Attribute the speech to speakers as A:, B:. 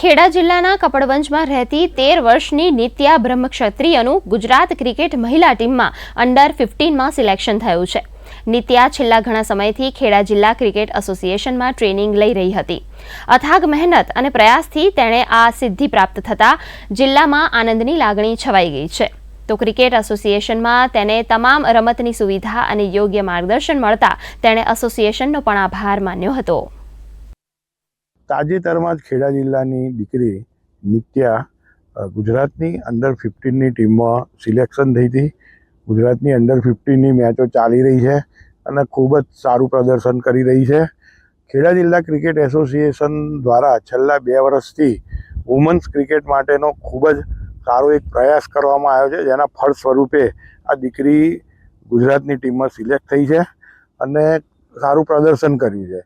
A: ખેડા જિલ્લાના કપડવંજમાં રહેતી તેર વર્ષની નિત્યા બ્રહ્મક્ષત્રિયનું ગુજરાત ક્રિકેટ મહિલા ટીમમાં અંડર ફિફ્ટીનમાં સિલેક્શન થયું છે. નિત્યા છેલ્લા ઘણા સમયથી ખેડા જિલ્લા ક્રિકેટ એસોસિએશનમાં ટ્રેનિંગ લઈ રહી હતી. અથાગ મહેનત અને પ્રયાસથી તેણે આ સિદ્ધિ પ્રાપ્ત થતાં જિલ્લામાં આનંદની લાગણી છવાઈ ગઈ છે. તો ક્રિકેટ એસોસિએશનમાં તેને તમામ રમતની સુવિધા અને યોગ્ય માર્ગદર્શન મળતા તેણે એસોસિએશનનો પણ આભાર માન્યો હતો.
B: તાજેતરમાં જ ખેડા જિલ્લાની દીકરી નિત્યા ગુજરાતની અંડર ફિફ્ટીનની ટીમમાં સિલેક્શન થઈ હતી. ગુજરાતની અંડર ફિફ્ટીનની મેચો ચાલી રહી છે અને ખૂબ જ સારું પ્રદર્શન કરી રહી છે. ખેડા જિલ્લા ક્રિકેટ એસોસિએશન દ્વારા છેલ્લા બે વર્ષથી વુમન્સ ક્રિકેટ માટેનો ખૂબ જ સારો એક પ્રયાસ કરવામાં આવ્યો છે, જેના ફળ સ્વરૂપે આ દીકરી ગુજરાતની ટીમમાં સિલેક્ટ થઈ છે અને સારું પ્રદર્શન કર્યું છે.